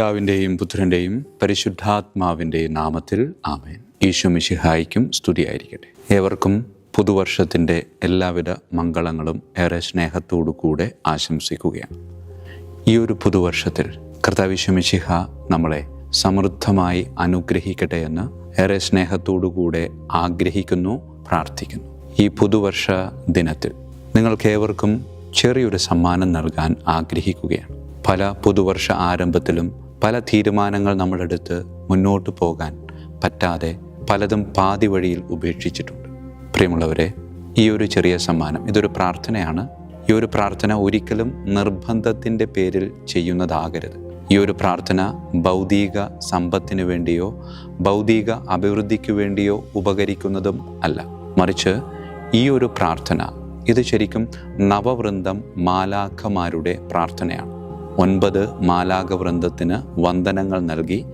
പിതാവിന്റെയും പുത്രന്റെയും പരിശുദ്ധാത്മാവിന്റെയും നാമത്തിൽ ആമേൻ. ഈശോ മിശിഹായിക്കും സ്തുതിയായിരിക്കട്ടെ. ഏവർക്കും പുതുവർഷത്തിന്റെ എല്ലാവിധ മംഗളങ്ങളും ഏറെ സ്നേഹത്തോടു കൂടെ ആശംസിക്കുകയാണ്. ഈ ഒരു പുതുവർഷത്തിൽ കർത്താവിശു മിശിഹ നമ്മളെ സമൃദ്ധമായി അനുഗ്രഹിക്കട്ടെ എന്ന് ഏറെ സ്നേഹത്തോടു കൂടെ ആഗ്രഹിക്കുന്നു പ്രാർത്ഥിക്കുന്നു. ഈ പുതുവർഷ ദിനത്തിൽ നിങ്ങൾക്കേവർക്കും ചെറിയൊരു സമ്മാനം നൽകാൻ ആഗ്രഹിക്കുകയാണ്. പല പുതുവർഷ ആരംഭത്തിലും പല തീരുമാനങ്ങൾ നമ്മളെടുത്ത് മുന്നോട്ട് പോകാൻ പറ്റാതെ പലതും പാതി വഴിയിൽ ഉപേക്ഷിച്ചിട്ടുണ്ട്. പ്രിയമുള്ളവരെ ഈ ഒരു ചെറിയ സമ്മാനം ഇതൊരു പ്രാർത്ഥനയാണ്. ഈ ഒരു പ്രാർത്ഥന ഒരിക്കലും നിർബന്ധത്തിന്റെ പേരിൽ ചെയ്യുന്നതാകരുത്. ഈ ഒരു പ്രാർത്ഥന ഭൗതിക സമ്പത്തിനു വേണ്ടിയോ ഭൗതിക അഭിവൃദ്ധിക്ക് വേണ്ടിയോ ഉപകരിക്കുന്നതും അല്ല. മറിച്ച് ഈ ഒരു പ്രാർത്ഥന ഇത് ശരിക്കും നവവൃന്ദം മാലാഖമാരുടെ പ്രാർത്ഥനയാണ്. ഒൻപത് മാലാകവൃന്ദത്തിന് വന്ദനങ്ങൾ നൽകി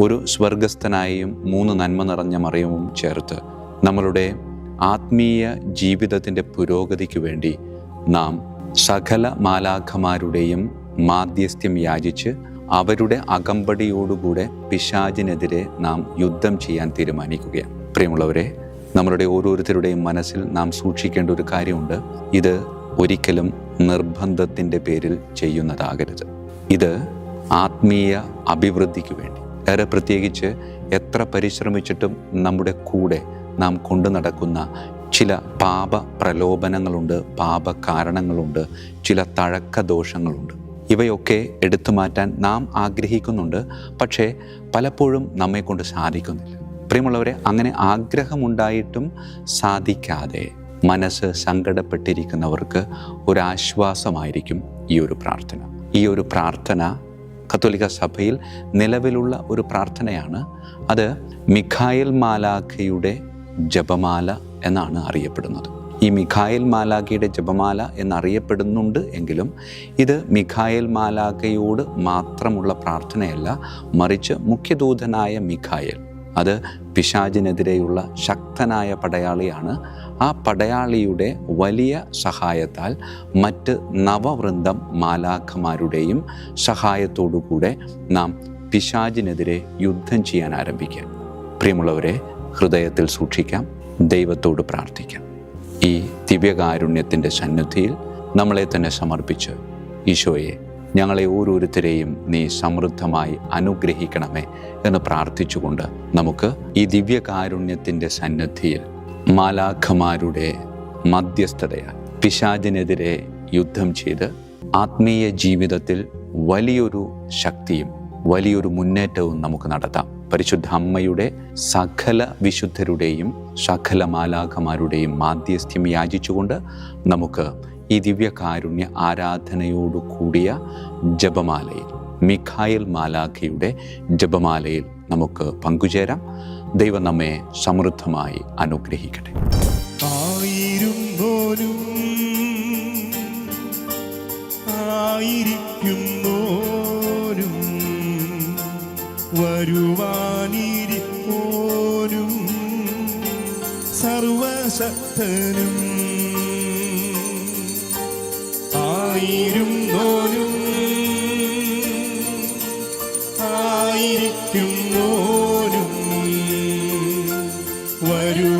ഒരു സ്വർഗസ്ഥനായും മൂന്ന് നന്മ നിറഞ്ഞ മറിയവും ചേർത്ത് നമ്മളുടെ ആത്മീയ ജീവിതത്തിന്റെ പുരോഗതിക്ക് വേണ്ടി നാം സകല മാലാഖമാരുടെയും മാധ്യസ്ഥ്യം യാചിച്ച് അവരുടെ അകമ്പടിയോടുകൂടെ പിശാചിനെതിരെ നാം യുദ്ധം ചെയ്യാൻ തീരുമാനിക്കുകയാണ്. പ്രിയമുള്ളവരെ നമ്മളുടെ ഓരോരുത്തരുടെയും മനസ്സിൽ നാം സൂക്ഷിക്കേണ്ട ഒരു കാര്യമുണ്ട്. ഇത് ഒരിക്കലും നിർബന്ധത്തിന്റെ പേരിൽ ചെയ്യുന്നതാകരുത്. ഇത് ആത്മീയ അഭിവൃദ്ധിക്ക് വേണ്ടി. ഏറെ പ്രത്യേകിച്ച് എത്ര പരിശ്രമിച്ചിട്ടും നമ്മുടെ കൂടെ നാം കൊണ്ടു നടക്കുന്ന ചില പാപ പ്രലോഭനങ്ങളുണ്ട് പാപ കാരണങ്ങളുണ്ട് ചില തഴക്ക ദോഷങ്ങളുണ്ട് ഇവയൊക്കെ എടുത്തു മാറ്റാൻ നാം ആഗ്രഹിക്കുന്നുണ്ട് പക്ഷേ പലപ്പോഴും നമ്മെക്കൊണ്ട് സാധിക്കുന്നില്ല. പ്രിയമുള്ളവരെ അങ്ങനെ ആഗ്രഹമുണ്ടായിട്ടും സാധിക്കാതെ മനസ്സ് സങ്കടപ്പെട്ടിരിക്കുന്നവർക്ക് ഒരാശ്വാസമായിരിക്കും ഈ ഒരു പ്രാർത്ഥന. ഈ ഒരു പ്രാർത്ഥന കത്തോലിക്ക സഭയിൽ നിലവിലുള്ള ഒരു പ്രാർത്ഥനയാണ്. അത് മിഖായൽ മാലാഖയുടെ ജപമാല എന്നാണ് അറിയപ്പെടുന്നത്. ഈ മിഖായൽ മാലാഖയുടെ ജപമാല എന്നറിയപ്പെടുന്നുണ്ട് എങ്കിലും ഇത് മിഖായൽ മാലാഖയോട് മാത്രമുള്ള പ്രാർത്ഥനയല്ല മറിച്ച് മുഖ്യദൂതനായ മിഖായൽ അത് പിശാചിനെതിരെയുള്ള ശക്തനായ പടയാളിയാണ്. ആ പടയാളിയുടെ വലിയ സഹായത്താൽ മറ്റ് നവവൃന്ദം മാലാഖമാരുടെയും സഹായത്തോടുകൂടെ നാം പിശാചിനെതിരെ യുദ്ധം ചെയ്യാൻ ആരംഭിക്കാം. പ്രിയമുള്ളവരെ ഹൃദയത്തിൽ സൂക്ഷിക്കാം ദൈവത്തോട് പ്രാർത്ഥിക്കാം. ഈ ദിവ്യകാരുണ്യത്തിന്റെ സന്നിധിയിൽ നമ്മളെ തന്നെ സമർപ്പിച്ച് ഈശോയെ ഞങ്ങളെ ഓരോരുത്തരെയും നീ സമൃദ്ധമായി അനുഗ്രഹിക്കണമേ എന്ന് പ്രാർത്ഥിച്ചുകൊണ്ട് നമുക്ക് ഈ ദിവ്യകാരുണ്യത്തിന്റെ സന്നദ്ധിയിൽ മാലാഖമാരുടെ മധ്യസ്ഥതയാൽ പിശാചിനെതിരെ യുദ്ധം ചെയ്ത് ആത്മീയ ജീവിതത്തിൽ വലിയൊരു ശക്തിയും വലിയൊരു മുന്നേറ്റവും നമുക്ക് നടത്താം. പരിശുദ്ധ അമ്മയുടെ സകല വിശുദ്ധരുടെയും സകല മാലാഖമാരുടെയും മാധ്യസ്ഥ്യം യാചിച്ചുകൊണ്ട് നമുക്ക് ഈ ദിവ്യകാരുണ്യ ആരാധനയോടു കൂടിയ ജപമാലയിൽ മിഖായൽ മാലാഖയുടെ ജപമാലയിൽ നമുക്ക് പങ്കുചേരാം. ദൈവം നമ്മെ സമൃദ്ധമായി അനുഗ്രഹിക്കട്ടെ. ആയിരുന്നോനും ആയിരിക്കുന്നോനും വരുവാനിരിപ്പോനും സർവശക്തനും ആയിരുന്നോനും ആയിരിക്കുന്നോനും വരുവാനിരിപ്പോനും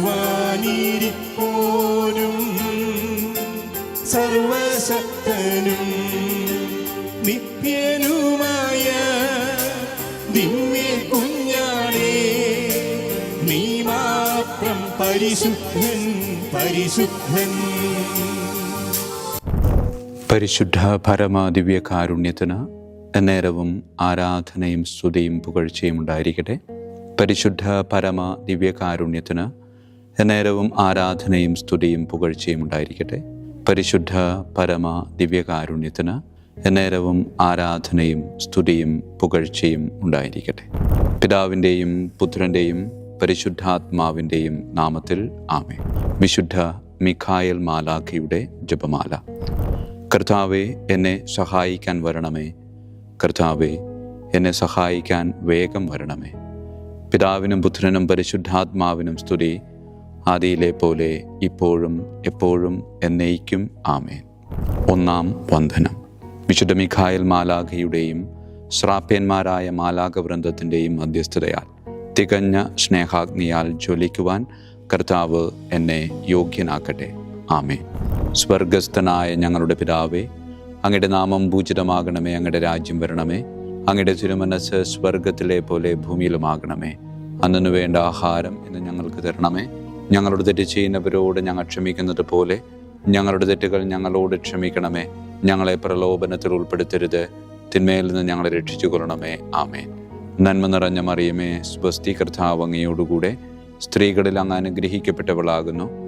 സർവശക്തനും നിത്യനുമായ ദിവ്യ കുഞ്ഞാണേ. നീ മാത്രം പരിശുദ്ധൻ പരിശുദ്ധൻ. പരിശുദ്ധ പരമാദിവ്യ കാരുണ്യത്തിന് നേരവും ആരാധനയും സ്തുതിയും പുകഴ്ചയും ഉണ്ടായിരിക്കട്ടെ. പരിശുദ്ധ പരമ ദിവ്യ കാരുണ്യത്തിന് നേരവും ആരാധനയും സ്തുതിയും പുകഴ്ചയും ഉണ്ടായിരിക്കട്ടെ. പരിശുദ്ധ പരമ ദിവ്യ കാരുണ്യത്തിന് നേരവും ആരാധനയും സ്തുതിയും പുകഴ്ചയും ഉണ്ടായിരിക്കട്ടെ. പിതാവിന്റെയും പുത്രന്റെയും പരിശുദ്ധാത്മാവിന്റെയും നാമത്തിൽ ആമേ വിശുദ്ധ മിഖായൽ മാലാഖയുടെ ജപമാല. കർത്താവെ എന്നെ സഹായിക്കാൻ വരണമേ. കർത്താവെ എന്നെ സഹായിക്കാൻ വേഗം വരണമേ. പിതാവിനും പുത്രനും പരിശുദ്ധാത്മാവിനും സ്തുതി. ആദിയിലെ പോലെ ഇപ്പോഴും എപ്പോഴും എന്നേക്കും ആമേൻ. ഒന്നാം വന്ദനം. വിശുദ്ധ മിഖായൽ മാലാഖയുടെയും ശ്രാപ്യന്മാരായ മാലാകവൃന്ദത്തിന്റെയും മധ്യസ്ഥതയാൽ തികഞ്ഞ സ്നേഹാഗ്നിയാൽ ജ്വലിക്കുവാൻ കർത്താവ് എന്നെ യോഗ്യനാക്കട്ടെ. ആമേ സ്വർഗസ്ഥനായ ഞങ്ങളുടെ പിതാവേ അങ്ങയുടെ നാമം പൂജിതമാകണമേ അങ്ങയുടെ രാജ്യം വരണമേ അങ്ങയുടെ തിരുമനസ് സ്വർഗത്തിലെ പോലെ ഭൂമിയിലുമാകണമേ. അന്നു വേണ്ട ആഹാരം ഇന്ന് ഞങ്ങൾക്ക് തരണമേ. ഞങ്ങളുടെ തെറ്റ് ചെയ്യുന്നവരോട് ഞങ്ങൾ ക്ഷമിക്കുന്നത് പോലെ ഞങ്ങളുടെ തെറ്റുകൾ ഞങ്ങളോട് ക്ഷമിക്കണമേ. ഞങ്ങളെ പ്രലോഭനത്തിൽ ഉൾപ്പെടുത്തരുത്. തിന്മയിൽ നിന്ന് ഞങ്ങളെ രക്ഷിച്ചു കൊള്ളണമേ ആമേൻ. നന്മ നിറഞ്ഞ മറിയമേ സ്വസ്തി കർത്താവ് സ്ത്രീകളിൽ അങ്ങ് അനുഗ്രഹിക്കപ്പെട്ടവളാകുന്നു.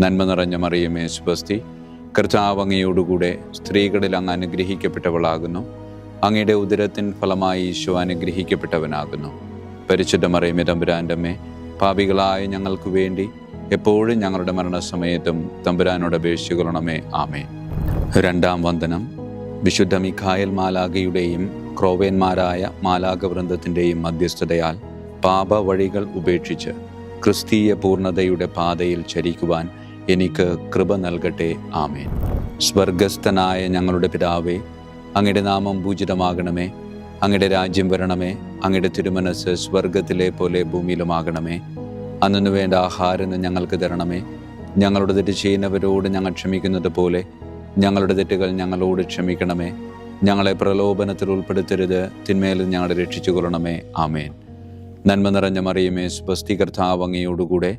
നന്മ നിറഞ്ഞ മറിയമേ സുബസ്തി. കർത്താവ് അങ്ങയോടുകൂടെ സ്ത്രീകളിൽ അങ്ങ് അനുഗ്രഹിക്കപ്പെട്ടവളാകുന്നു. അങ്ങയുടെ ഉദരത്തിൻ ഫലമായി ഈശോ അനുഗ്രഹിക്കപ്പെട്ടവനാകുന്നു. പരിശുദ്ധ മറിയമേ തമ്പുരാന്റമ്മേ പാപികളായ ഞങ്ങൾക്ക് വേണ്ടി എപ്പോഴും ഞങ്ങളുടെ മരണസമയത്തും തമ്പുരാനോട് അപേക്ഷിക്കണമേ. ആമേ രണ്ടാം വന്ദനം. വിശുദ്ധ മിഖായൽ മാലാഖയുടെയും ക്രോവേന്മാരായ മാലാഖ വൃന്ദത്തിന്റെയും മധ്യസ്ഥതയാൽ പാപ വഴികൾ ഉപേക്ഷിച്ച് ക്രിസ്തീയ പൂർണതയുടെ പാതയിൽ ചരിക്കുവാൻ എനിക്ക് കൃപ നൽകട്ടെ. ആമേൻ. സ്വർഗസ്ഥനായ ഞങ്ങളുടെ പിതാവേ അങ്ങയുടെ നാമം പൂജിതമാകണമേ. അങ്ങയുടെ രാജ്യം വരണമേ. അങ്ങയുടെ തിരുമനസ് സ്വർഗത്തിലെ പോലെ ഭൂമിയിലുമാകണമേ. അന്നു വേണ്ട ആഹാരം ഞങ്ങൾക്ക് തരണമേ. ഞങ്ങളുടെ തെറ്റ് ചെയ്യുന്നവരോട് ഞങ്ങൾ ക്ഷമിക്കുന്നത് പോലെ ഞങ്ങളുടെ തെറ്റുകൾ ഞങ്ങളോട് ക്ഷമിക്കണമേ. ഞങ്ങളെ പ്രലോഭനത്തിൽ ഉൾപ്പെടുത്തരുത്. തിന്മയിൽ ഞങ്ങളെ രക്ഷിച്ചു കൊള്ളണമേ ആമേൻ. നന്മ നിറഞ്ഞ മറിയമേ സ്വസ്തി കർത്താവ് അങ്ങയോടുകൂടെ.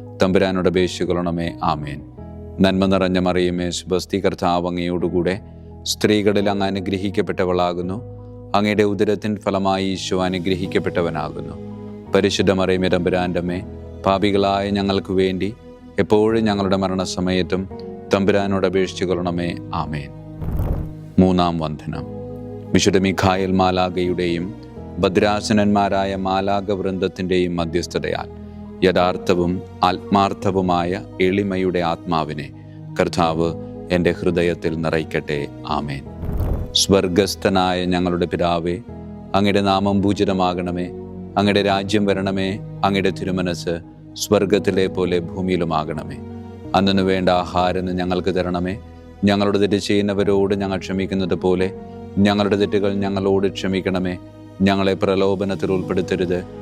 തമ്പുരാനോട് അപേക്ഷിച്ചു കൊള്ളണമേ ആമേൻ. നന്മ നിറഞ്ഞ മറിയമേ ശുഭസ്തി കർത്താവ് അങ്ങയോടുകൂടെ സ്ത്രീകളിൽ അങ്ങ് അനുഗ്രഹിക്കപ്പെട്ടവളാകുന്നു. അങ്ങയുടെ ഉദരത്തിൻ ഫലമായി ഈശോ അനുഗ്രഹിക്കപ്പെട്ടവനാകുന്നു. പരിശുദ്ധ മറിയമേ തമ്പുരാന്റെ പാപികളായ ഞങ്ങൾക്ക് വേണ്ടി എപ്പോഴും ഞങ്ങളുടെ മരണസമയത്തും തമ്പുരാനോട് അപേക്ഷിച്ചുകൊള്ളണമേ. ആമേൻ. മൂന്നാം വന്ദനം. വിശുദ്ധ മിഖായൽ മാലാഗയുടെയും ഭദ്രാസനന്മാരായ മാലാഗ വൃന്ദത്തിന്റെയും മധ്യസ്ഥതയാൽ യഥാർത്ഥവും ആത്മാർത്ഥവുമായ എളിമയുടെ ആത്മാവിനെ കർത്താവ് എന്റെ ഹൃദയത്തിൽ നിറയ്ക്കട്ടെ. ആമേൻ. സ്വർഗസ്ഥനായ ഞങ്ങളുടെ പിതാവേ അങ്ങയുടെ നാമം പൂജിതമാകണമേ. അങ്ങയുടെ രാജ്യം വരണമേ. അങ്ങയുടെ തിരുമനസ് സ്വർഗത്തിലെ പോലെ ഭൂമിയിലുമാകണമേ. അന്നു വേണ്ട ആഹാരം ഞങ്ങൾക്ക് തരണമേ. ഞങ്ങളുടെ തെറ്റ് ചെയ്യുന്നവരോട് ഞങ്ങൾ ക്ഷമിക്കുന്നത് പോലെ ഞങ്ങളുടെ തെറ്റുകൾ ഞങ്ങളോട് ക്ഷമിക്കണമേ. ഞങ്ങളെ പ്രലോഭനത്തിൽ ഉൾപ്പെടുത്തരുത്.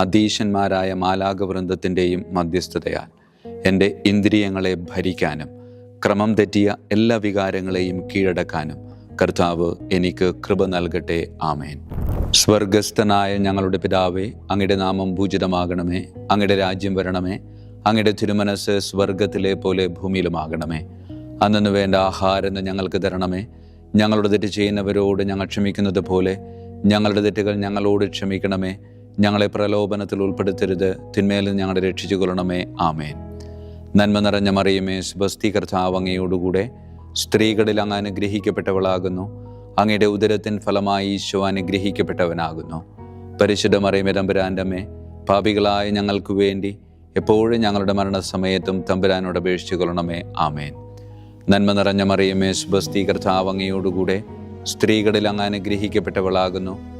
അധീശന്മാരായ മാലാകവൃന്ദത്തിന്റെയും മധ്യസ്ഥതയാൽ എന്റെ ഇന്ദ്രിയങ്ങളെ ഭരിക്കാനും ക്രമം തെറ്റിയ എല്ലാ വികാരങ്ങളെയും കീഴടക്കാനും കർത്താവ് എനിക്ക് കൃപ നൽകട്ടെ. ആമേൻ. സ്വർഗസ്ഥനായ ഞങ്ങളുടെ പിതാവേ അങ്ങയുടെ നാമം പൂജിതമാകണമേ. അങ്ങയുടെ രാജ്യം വരണമേ. അങ്ങയുടെ തിരുമനസ് സ്വർഗത്തിലെ പോലെ ഭൂമിയിലുമാകണമേ. അന്നു വേണ്ട ആഹാരം ഞങ്ങൾക്ക് തരണമേ. ഞങ്ങളുടെ തെറ്റ് ചെയ്യുന്നവരോട് ഞങ്ങൾ ക്ഷമിക്കുന്നത് പോലെ ഞങ്ങളുടെ തെറ്റുകൾ ഞങ്ങളോട് ക്ഷമിക്കണമേ. ഞങ്ങളെ പ്രലോഭനത്തിൽ ഉൾപ്പെടുത്തരുത്. തിന്മേൽ ഞങ്ങളെ രക്ഷിച്ചു കൊള്ളണമേ ആമേൻ. നന്മ നിറഞ്ഞ മറിയമേ സുബസ്തി കർത്താവ് സ്ത്രീകളിൽ അങ്ങ് അനുഗ്രഹിക്കപ്പെട്ടവളാകുന്നു. അങ്ങയുടെ ഉദരത്തിൻ ഫലമായി ഈശോ അനുഗ്രഹിക്കപ്പെട്ടവനാകുന്നു. പരിശുദ്ധ മറിയമേ തമ്പുരാന്റെ പാപികളായ ഞങ്ങൾക്ക് വേണ്ടി എപ്പോഴും ഞങ്ങളുടെ മരണസമയത്തും തമ്പുരാനോട് അപേക്ഷിച്ചു കൊള്ളണമേ ആമേൻ. നന്മ നിറഞ്ഞ മറിയമേ സുബസ്തി കർത്താവ് സ്ത്രീകളിൽ അങ്ങ് അനുഗ്രഹിക്കപ്പെട്ടവളാകുന്നു.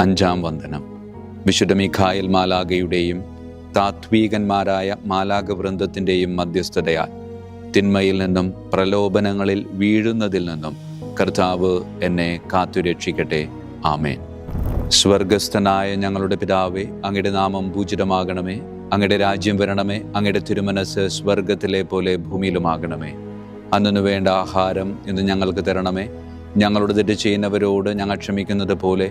അഞ്ചാം വന്ദനം. വിശുദ്ധ മിഖായൽ മാലാഗയുടെയും താത്വീകന്മാരായ മാലാക വൃന്ദത്തിന്റെയും മധ്യസ്ഥതയാൽ തിന്മയിൽ നിന്നും പ്രലോഭനങ്ങളിൽ വീഴുന്നതിൽ നിന്നും കർത്താവ് എന്നെ കാത്തുരക്ഷിക്കട്ടെ. ആമേൻ. സ്വർഗസ്ഥനായ ഞങ്ങളുടെ പിതാവേ അങ്ങയുടെ നാമം പൂജിതമാകണമേ. അങ്ങയുടെ രാജ്യം വരണമേ. അങ്ങയുടെ തിരുമനസ് സ്വർഗത്തിലെ പോലെ ഭൂമിയിലുമാകണമേ. അന്നു വേണ്ട ആഹാരം ഇന്ന് ഞങ്ങൾക്ക് തരണമേ. ഞങ്ങളുടെ തെറ്റ് ചെയ്യുന്നവരോട് ഞങ്ങൾ ക്ഷമിക്കുന്നത് പോലെ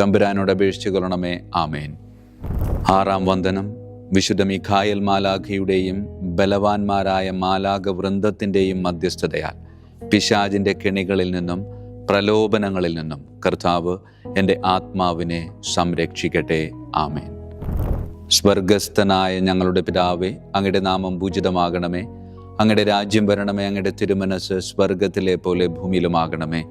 തമ്പുരാനോട് അപേക്ഷിച്ചു കൊള്ളണമേ. ആമേൻ. ആറാം വന്ദനം. വിശുദ്ധ മിഖായൽ മാലാഖയുടെയും ബലവാന്മാരായ മാലാഖ വൃന്ദത്തിന്റെയും മധ്യസ്ഥതയാൽ പിശാജിന്റെ കെണികളിൽ നിന്നും പ്രലോഭനങ്ങളിൽ നിന്നും കർത്താവ് എന്റെ ആത്മാവിനെ സംരക്ഷിക്കട്ടെ. ആമേൻ. സ്വർഗസ്ഥനായ ഞങ്ങളുടെ പിതാവേ അങ്ങയുടെ നാമം പൂജിതമാകണമേ. അങ്ങയുടെ രാജ്യം വരണമേ അങ്ങയുടെ തിരുമനസ് സ്വർഗത്തിലെ പോലെ ഭൂമിയിലുമാകണമേ.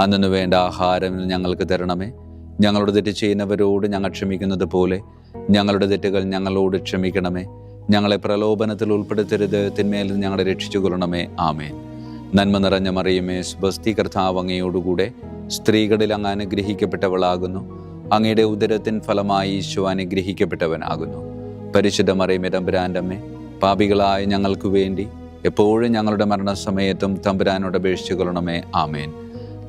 അന്നു വേണ്ട ആഹാരം ഞങ്ങൾക്ക് തരണമേ. ഞങ്ങളോട് തെറ്റ് ചെയ്യുന്നവരോട് ഞങ്ങൾ ക്ഷമിക്കുന്നത് പോലെ ഞങ്ങളുടെ തെറ്റുകൾ ഞങ്ങളോട് ക്ഷമിക്കണമേ. ഞങ്ങളെ പ്രലോഭനത്തിൽ ഉൾപ്പെടുത്തരുത് തിന്മേൽ ഞങ്ങളെ രക്ഷിച്ചു കൊള്ളണമേ ആമേൻ. നന്മ നിറഞ്ഞ മറിയുമേ സുബസ്തി കർത്താവ് അങ്ങയോടുകൂടെ സ്ത്രീകളിൽ അങ്ങ് അനുഗ്രഹിക്കപ്പെട്ടവളാകുന്നു. അങ്ങയുടെ ഉദരത്തിൻ ഫലമായി ഈശോ അനുഗ്രഹിക്കപ്പെട്ടവനാകുന്നു. പരിശുദ്ധ മറിയമേ തമ്പുരാന്റെ അമ്മേ പാപികളായ ഞങ്ങൾക്ക് വേണ്ടി എപ്പോഴും ഞങ്ങളുടെ മരണസമയത്തും തമ്പുരാനോട് അപേക്ഷിച്ചു കൊള്ളണമേ ആമേൻ.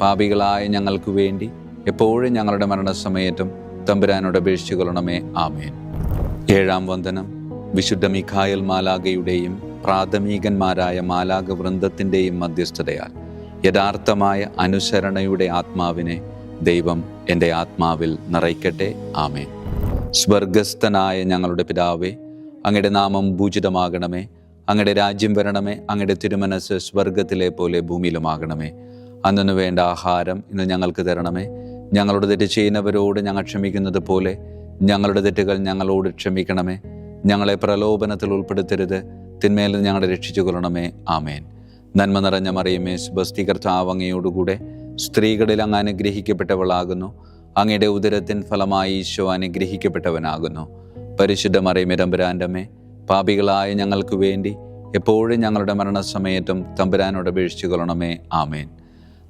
പാപികളായ ഞങ്ങൾക്ക് വേണ്ടി എപ്പോഴും ഞങ്ങളുടെ മരണസമയത്തും തമ്പുരാനോട് അപേക്ഷിച്ചുകൊള്ളണമേ ആമേൻ. ഏഴാം വന്ദനം. വിശുദ്ധ മിഖായൽ മാലാഗയുടെയും പ്രാഥമികന്മാരായ മാലാക വൃന്ദത്തിന്റെയും മധ്യസ്ഥതയാൽ യഥാർത്ഥമായ അനുസരണയുടെ ആത്മാവിനെ ദൈവം എന്റെ ആത്മാവിൽ നിറയ്ക്കട്ടെ. ആമേൻ. സ്വർഗസ്ഥനായ ഞങ്ങളുടെ പിതാവേ അങ്ങയുടെ നാമം ഭൂജിതമാകണമേ അങ്ങയുടെ രാജ്യം വരണമേ. അങ്ങയുടെ തിരുമനസ് സ്വർഗത്തിലെ പോലെ ഭൂമിയിലുമാകണമേ. അന്നു വേണ്ട ആഹാരം ഇന്ന് ഞങ്ങൾക്ക് തരണമേ. ഞങ്ങളുടെ തെറ്റ് ചെയ്യുന്നവരോട് ഞങ്ങൾ ക്ഷമിക്കുന്നത് പോലെ ഞങ്ങളുടെ തെറ്റുകൾ ഞങ്ങളോട് ക്ഷമിക്കണമേ. ഞങ്ങളെ പ്രലോഭനത്തിൽ ഉൾപ്പെടുത്തരുത്. തിന്മേൽ ഞങ്ങളെ രക്ഷിച്ചു കൊള്ളണമേ. ആമേൻ. നന്മ നിറഞ്ഞ മറിയമേ സുബസ്തി കർത്താവങ്ങയോടുകൂടെ സ്ത്രീകളിൽ അങ്ങ് അനുഗ്രഹിക്കപ്പെട്ടവളാകുന്നു. അങ്ങയുടെ ഉദരത്തിൻ ഫലമായി ഈശോ അനുഗ്രഹിക്കപ്പെട്ടവനാകുന്നു. പരിശുദ്ധ മറിയമേ തമ്പുരാന്റെ പാപികളായ ഞങ്ങൾക്ക് വേണ്ടി എപ്പോഴും ഞങ്ങളുടെ മരണസമയത്തും തമ്പുരാനോട് അപേക്ഷിച്ചു കൊള്ളണമേ. ആമേൻ.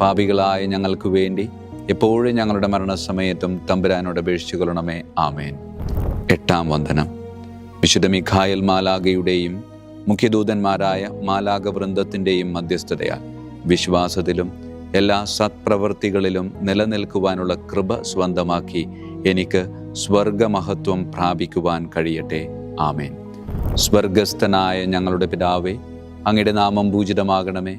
പാപികളായ ഞങ്ങൾക്ക് വേണ്ടി എപ്പോഴും ഞങ്ങളുടെ മരണസമയത്തും തമ്പുരാനോട് അപേക്ഷിച്ചു കൊള്ളണമേ. ആമേൻ. എട്ടാം വന്ദനം. വിശുദ്ധ മിഖായൽ മാലാഗയുടെയും മുഖ്യദൂതന്മാരായ മാലാഗ വൃന്ദത്തിന്റെയും മധ്യസ്ഥതയാൽ വിശ്വാസത്തിലും എല്ലാ സത്പ്രവൃത്തികളിലും നിലനിൽക്കുവാനുള്ള കൃപ സ്വന്തമാക്കി എനിക്ക് സ്വർഗമഹത്വം പ്രാപിക്കുവാൻ കഴിയട്ടെ. ആമേൻ. സ്വർഗസ്ഥനായ ഞങ്ങളുടെ പിതാവേ അങ്ങയുടെ നാമം പൂജിതമാകണമേ.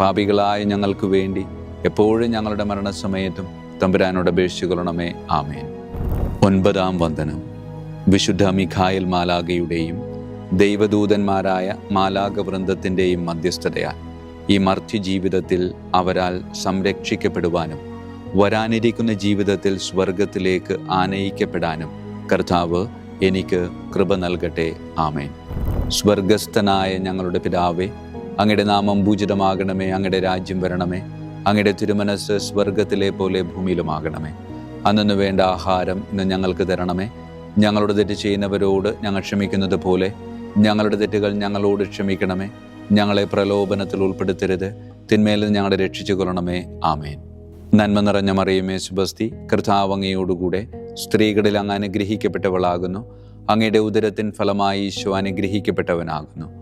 പാപികളായ ഞങ്ങൾക്ക് വേണ്ടി എപ്പോഴും ഞങ്ങളുടെ മരണസമയത്തും തമ്പുരാനോട് അപേക്ഷിക്കൊള്ളണമേ ആമേൻ. ഒൻപതാം വന്ദനം. വിശുദ്ധ മിഖായൽ മാലാഗയുടെയും ദൈവദൂതന്മാരായ മാലാഗ വൃന്ദത്തിന്റെയും മധ്യസ്ഥതയാൽ ഈ മർത്യജീവിതത്തിൽ ജീവിതത്തിൽ അവരാൽ സംരക്ഷിക്കപ്പെടുവാനും വരാനിരിക്കുന്ന ജീവിതത്തിൽ സ്വർഗത്തിലേക്ക് ആനയിക്കപ്പെടാനും കർത്താവ് എനിക്ക് കൃപ നൽകട്ടെ. ആമേൻ. സ്വർഗസ്ഥനായ ഞങ്ങളുടെ പിതാവേ അങ്ങയുടെ നാമം പൂജിതമാകണമേ അങ്ങയുടെ രാജ്യം വരണമേ അങ്ങയുടെ തിരുമനസ് സ്വർഗത്തിലെ പോലെ ഭൂമിയിലുമാകണമേ. അന്നു വേണ്ട ആഹാരം ഇന്ന് ഞങ്ങൾക്ക് തരണമേ. ഞങ്ങളുടെ തെറ്റ് ചെയ്യുന്നവരോട് ഞങ്ങൾ ക്ഷമിക്കുന്നത് പോലെ ഞങ്ങളുടെ തെറ്റുകൾ ഞങ്ങളോട് ക്ഷമിക്കണമേ. ഞങ്ങളെ പ്രലോഭനത്തിൽ ഉൾപ്പെടുത്തരുത് തിന്മേലിൽ ഞങ്ങളെ രക്ഷിച്ചു കൊള്ളണമേ. ആമേൻ. നന്മ നിറഞ്ഞ മറിയുമേ സുബസ്തി കൃതാവങ്ങയോടുകൂടെ സ്ത്രീകളിൽ അങ്ങ് അനുഗ്രഹിക്കപ്പെട്ടവളാകുന്നു. അങ്ങയുടെ ഉദരത്തിൻ ഫലമായി ഈശോ അനുഗ്രഹിക്കപ്പെട്ടവനാകുന്നു.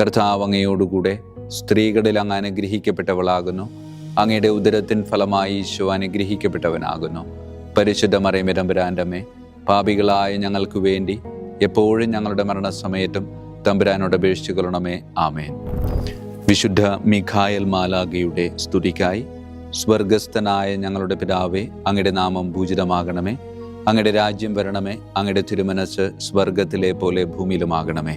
കർത്താവ് അങ്ങയോടുകൂടെ സ്ത്രീകളിൽ അങ്ങ് അനുഗ്രഹിക്കപ്പെട്ടവളാകുന്നു. അങ്ങയുടെ ഉദരത്തിൻ ഫലമായി ഈശോ അനുഗ്രഹിക്കപ്പെട്ടവനാകുന്നു. പരിശുദ്ധ മറിയമേ തമ്പുരാന്റെ പാപികളായ ഞങ്ങൾക്ക് വേണ്ടി എപ്പോഴും ഞങ്ങളുടെ മരണസമയത്തും തമ്പുരാനോട് അപേക്ഷിച്ചു കൊള്ളണമേ. ആമേൻ. വിശുദ്ധ മിഖായൽ മാലാഗയുടെ സ്തുതിക്കായി സ്വർഗസ്ഥനായ ഞങ്ങളുടെ പിതാവേ അങ്ങയുടെ നാമം പൂജിതമാകണമേ. അങ്ങയുടെ രാജ്യം വരണമേ. അങ്ങയുടെ തിരുമനസ് സ്വർഗത്തിലെ പോലെ ഭൂമിയിലുമാകണമേ.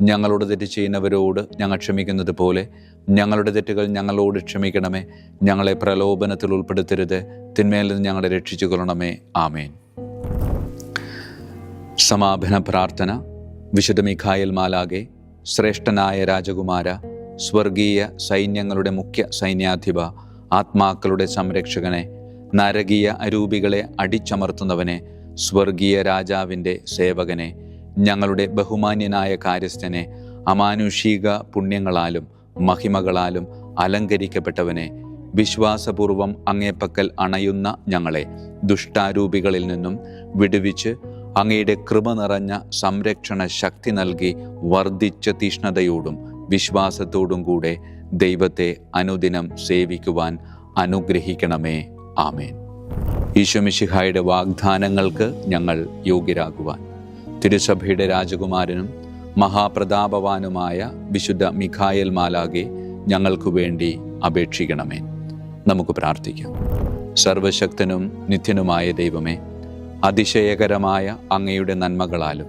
ഞങ്ങളോട് തെറ്റ് ചെയ്യുന്നവരോട് ഞങ്ങൾ ക്ഷമിക്കുന്നത് പോലെ ഞങ്ങളുടെ തെറ്റുകൾ ഞങ്ങളോട് ക്ഷമിക്കണമേ. ഞങ്ങളെ പ്രലോഭനത്തിൽ ഉൾപ്പെടുത്തരുത്. തിന്മയിൽ നിന്ന് ഞങ്ങളെ രക്ഷിച്ചു കൊള്ളണമേ ആമേൻ. സമാപന പ്രാർത്ഥന. വിശുദ്ധ മിഖായൽ മാലാകെ ശ്രേഷ്ഠനായ രാജകുമാര സ്വർഗീയ സൈന്യങ്ങളുടെ മുഖ്യ സൈന്യാധിപ ആത്മാക്കളുടെ സംരക്ഷകനെ നരകീയ അരൂപികളെ അടിച്ചമർത്തുന്നവനെ സ്വർഗീയ രാജാവിന്റെ സേവകനെ ഞങ്ങളുടെ ബഹുമാന്യനായ കാര്യസ്ഥനെ അമാനുഷിക പുണ്യങ്ങളാലും മഹിമകളാലും അലങ്കരിക്കപ്പെട്ടവനെ വിശ്വാസപൂർവം അങ്ങേപ്പക്കൽ അണയുന്ന ഞങ്ങളെ ദുഷ്ടാരൂപികളിൽ നിന്നും വിടുവിച്ച് അങ്ങയുടെ കൃപ നിറഞ്ഞ സംരക്ഷണ ശക്തി നൽകി വർദ്ധിച്ച തീഷ്ണതയോടും വിശ്വാസത്തോടും കൂടെ ദൈവത്തെ അനുദിനം സേവിക്കുവാൻ അനുഗ്രഹിക്കണമേ. ആമേൻ. ഈശോമിശിഹായുടെ വാഗ്ദാനങ്ങൾക്ക് ഞങ്ങൾ യോഗ്യരാകുവാൻ തിരുസഭയുടെ രാജകുമാരനും മഹാപ്രതാപവാനുമായ വിശുദ്ധ മിഖായൽ മാലാകെ ഞങ്ങൾക്കു വേണ്ടി അപേക്ഷിക്കണമേ. നമുക്ക് പ്രാർത്ഥിക്കാം. സർവശക്തനും നിത്യനുമായ ദൈവമേ അതിശയകരമായ അങ്ങയുടെ നന്മകളാലും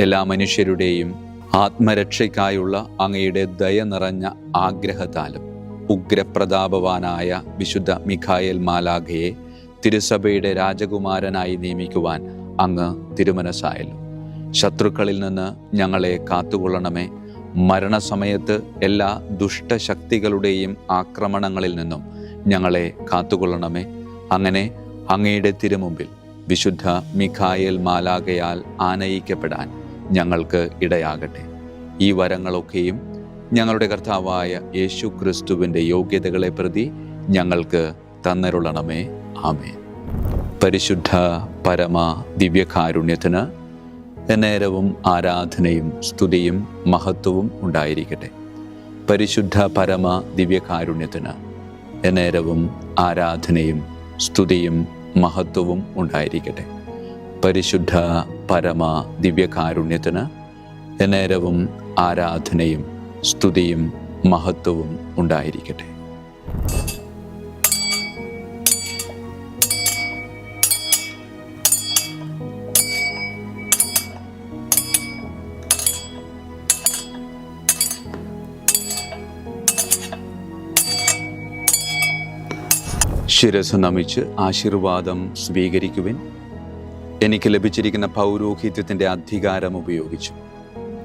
എല്ലാ മനുഷ്യരുടെയും ആത്മരക്ഷയ്ക്കായുള്ള അങ്ങയുടെ ദയ നിറഞ്ഞ ആഗ്രഹത്താലും ഉഗ്രപ്രതാപവാനായ വിശുദ്ധ മിഖായൽ മാലാഖയെ തിരുസഭയുടെ രാജകുമാരനായി നിയമിക്കുവാൻ അങ്ങ് തിരുമനസായല്ലോ ശത്രുക്കളിൽ നിന്ന് ഞങ്ങളെ കാത്തുകൊള്ളണമേ. മരണസമയത്ത് എല്ലാ ദുഷ്ടശക്തികളുടെയും ആക്രമണങ്ങളിൽ നിന്നും ഞങ്ങളെ കാത്തുകൊള്ളണമേ. അങ്ങനെ അങ്ങയുടെ തിരുമുമ്പിൽ വിശുദ്ധ മിഖായേൽ മാലാകയാൽ ആനയിക്കപ്പെടാൻ ഞങ്ങൾക്ക് ഇടയാകട്ടെ. ഈ വരങ്ങളൊക്കെയും ഞങ്ങളുടെ കർത്താവായ യേശു ക്രിസ്തുവിന്റെ യോഗ്യതകളെ പ്രതി ഞങ്ങൾക്ക് തന്നരുളണമേ. ആമേ പരിശുദ്ധ പരമ ദിവ്യകാരുണ്യത്തിന് എന്നേരവും ആരാധനയും സ്തുതിയും മഹത്വവും ഉണ്ടായിരിക്കട്ടെ. പരിശുദ്ധ പരമ ദിവ്യകാരുണ്യത്തിന് എന്നേരവും ആരാധനയും സ്തുതിയും മഹത്വവും ഉണ്ടായിരിക്കട്ടെ. പരിശുദ്ധ പരമ ദിവ്യകാരുണ്യത്തിന് എന്നേരവും ആരാധനയും സ്തുതിയും മഹത്വവും ഉണ്ടായിരിക്കട്ടെ. ശിരസ് നമിച്ച് ആശീർവാദം സ്വീകരിക്കുവിൻ. എനിക്ക് ലഭിച്ചിരിക്കുന്ന പൗരോഹിത്യത്തിന്റെ അധികാരം ഉപയോഗിച്ചു.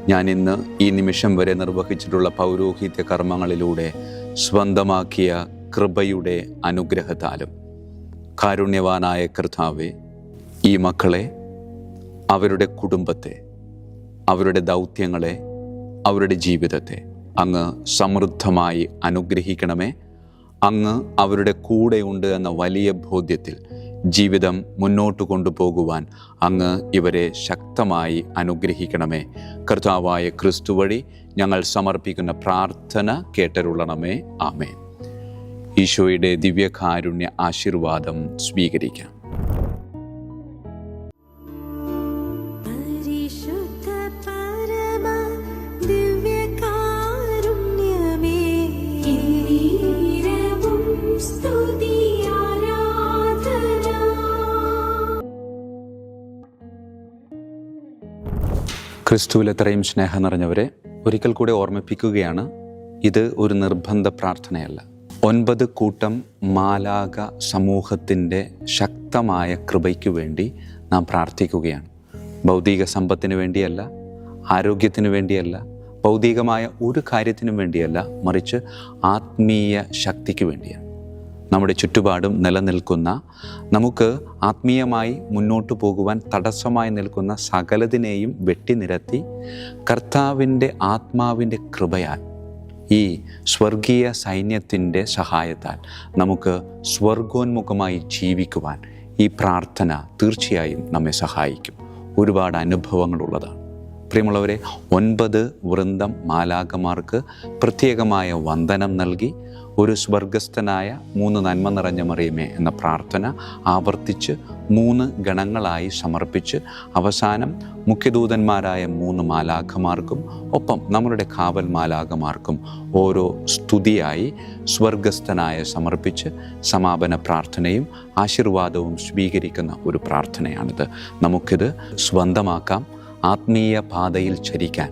ഞാൻ ഇന്ന് ഈ നിമിഷം വരെ നിർവഹിച്ചിട്ടുള്ള പൗരോഹിത്യ കർമ്മങ്ങളിലൂടെ സ്വന്തമാക്കിയ കൃപയുടെ അനുഗ്രഹത്താലും. കാരുണ്യവാനായ കർത്താവെ ഈ മക്കളെ അവരുടെ കുടുംബത്തെ അവരുടെ ദൗത്യങ്ങളെ അവരുടെ ജീവിതത്തെ അങ്ങ് സമൃദ്ധമായി അനുഗ്രഹിക്കണമേ. അങ്ങ് അവരുടെ കൂടെയുണ്ട് എന്ന വലിയ ബോധ്യത്തിൽ ജീവിതം മുന്നോട്ട് കൊണ്ടുപോകുവാൻ അങ്ങ് ഇവരെ ശക്തമായി അനുഗ്രഹിക്കണമേ. കർത്താവായ ക്രിസ്തു വഴി ഞങ്ങൾ സമർപ്പിക്കുന്ന പ്രാർത്ഥന കേട്ടരുള്ളണമേ ആമേ ഈശോയുടെ ദിവ്യകാരുണ്യ ആശീർവാദം സ്വീകരിക്കാം. ക്രിസ്തുവിൽ എത്രയും സ്നേഹം നിറഞ്ഞവരെ ഒരിക്കൽ കൂടെ ഓർമ്മിപ്പിക്കുകയാണ് ഇത് ഒരു നിർബന്ധ പ്രാർത്ഥനയല്ല. ഒൻപത് കൂട്ടം മാലാക സമൂഹത്തിന്റെ ശക്തമായ കൃപയ്ക്ക് വേണ്ടി നാം പ്രാർത്ഥിക്കുകയാണ്. ഭൗതിക സമ്പത്തിന് വേണ്ടിയല്ല ആരോഗ്യത്തിന് വേണ്ടിയല്ല ഭൗതികമായ ഒരു കാര്യത്തിനും വേണ്ടിയല്ല മറിച്ച് ആത്മീയ ശക്തിക്ക് വേണ്ടിയാണ്. നമ്മുടെ ചുറ്റുപാടും നിലനിൽക്കുന്ന നമുക്ക് ആത്മീയമായി മുന്നോട്ട് പോകുവാൻ തടസ്സമായി നിൽക്കുന്ന സകലതിനെയും വെട്ടിനിരത്തി കർത്താവിന്റെ ആത്മാവിന്റെ കൃപയാൽ ഈ സ്വർഗീയ സൈന്യത്തിന്റെ സഹായത്താൽ നമുക്ക് സ്വർഗോന്മുഖമായി ജീവിക്കുവാൻ ഈ പ്രാർത്ഥന തീർച്ചയായും നമ്മെ സഹായിക്കും. ഒരുപാട് അനുഭവങ്ങളുള്ളതാണ്. പ്രിയമുള്ളവരെ ഒൻപത് വൃന്ദം മാലാകമാർക്ക് പ്രത്യേകമായ വന്ദനം നൽകി ഒരു സ്വർഗസ്ഥനായ മൂന്ന് നന്മ നിറഞ്ഞ മറിയമേ എന്ന പ്രാർത്ഥന ആവർത്തിച്ച് മൂന്ന് ഗണങ്ങളായി സമർപ്പിച്ച് അവസാനം മുഖ്യദൂതന്മാരായ മൂന്ന് മാലാഖമാർക്കും ഒപ്പം നമ്മളുടെ കാവൽ മാലാഖമാർക്കും ഓരോ സ്തുതിയായി സ്വർഗസ്ഥനായ സമർപ്പിച്ച് സമാപന പ്രാർത്ഥനയും ആശീർവാദവും സ്വീകരിക്കുന്ന ഒരു പ്രാർത്ഥനയാണിത്. നമുക്കിത് സ്വന്തമാക്കാം ആത്മീയ പാതയിൽ ചരിക്കാൻ